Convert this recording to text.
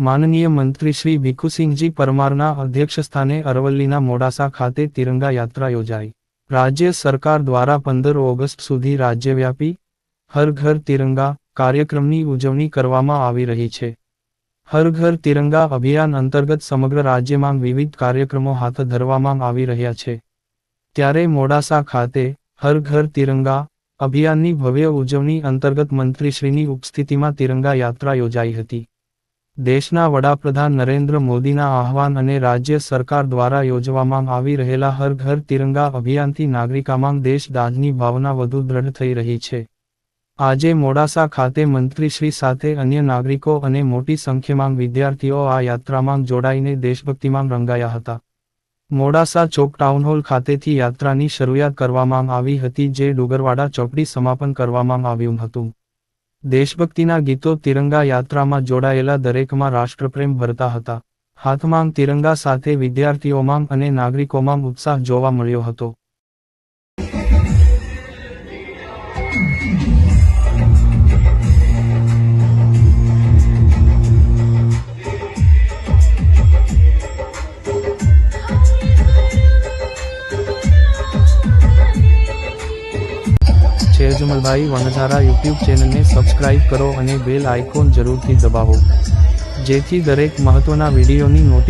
માનનીય મંત્રી શ્રી ભીખુસિંહજી પરમારના અધ્યક્ષસ્થાને અરવલ્લીના મોડાસા ખાતે તિરંગા યાત્રા યોજાઈ. રાજ્ય સરકાર દ્વારા પંદર ઓગસ્ટ સુધી રાજ્યવ્યાપી હર ઘર તિરંગા કાર્યક્રમની ઉજવણી કરવામાં આવી રહી છે. હર ઘર તિરંગા અભિયાન અંતર્ગત સમગ્ર રાજ્યમાં વિવિધ કાર્યક્રમો હાથ ધરવામાં આવી રહ્યા છે. ત્યારે મોડાસા ખાતે હર ઘર તિરંગા અભિયાનની ભવ્ય ઉજવણી અંતર્ગત મંત્રીશ્રીની ઉપસ્થિતિમાં તિરંગા યાત્રા યોજાઈ હતી. દેશના વડાપ્રધાન નરેન્દ્ર મોદીના આહવાન અને રાજ્ય સરકાર દ્વારા યોજવામાં આવી રહેલા હર ઘર તિરંગા અભિયાનથી નાગરિકામાં દેશદાજની ભાવના વધુ દ્રઢ થઈ રહી છે. આજે મોડાસા ખાતે મંત્રીશ્રી સાથે અન્ય નાગરિકો અને મોટી સંખ્યામાં વિદ્યાર્થીઓ આ યાત્રામાં જોડાઈને દેશભક્તિમાં રંગાયા હતા. મોડાસા ચોક ટાઉનહોલ ખાતેથી યાત્રાની શરૂઆત કરવામાં આવી હતી જે ડુગરવાડા ચોકડી સમાપન કરવામાં આવ્યું હતું. દેશભક્તિના ગીતો તિરંગા યાત્રામાં જોડાયેલા દરેકમાં રાષ્ટ્રપ્રેમ ભરતા હતા. હાથમાં તિરંગા સાથે વિદ્યાર્થીઓમાં અને નાગરિકોમાં ઉત્સાહ જોવા મળ્યો હતો. છે જમલભાઈ વણઝારા યુટ્યુબ ચેનલને સબસ્ક્રાઇબ કરો અને બેલ આઇકોન જરૂરથી દબાવો. જેથી દરેક મહત્વના વિડીયોની નોટિફિકેશન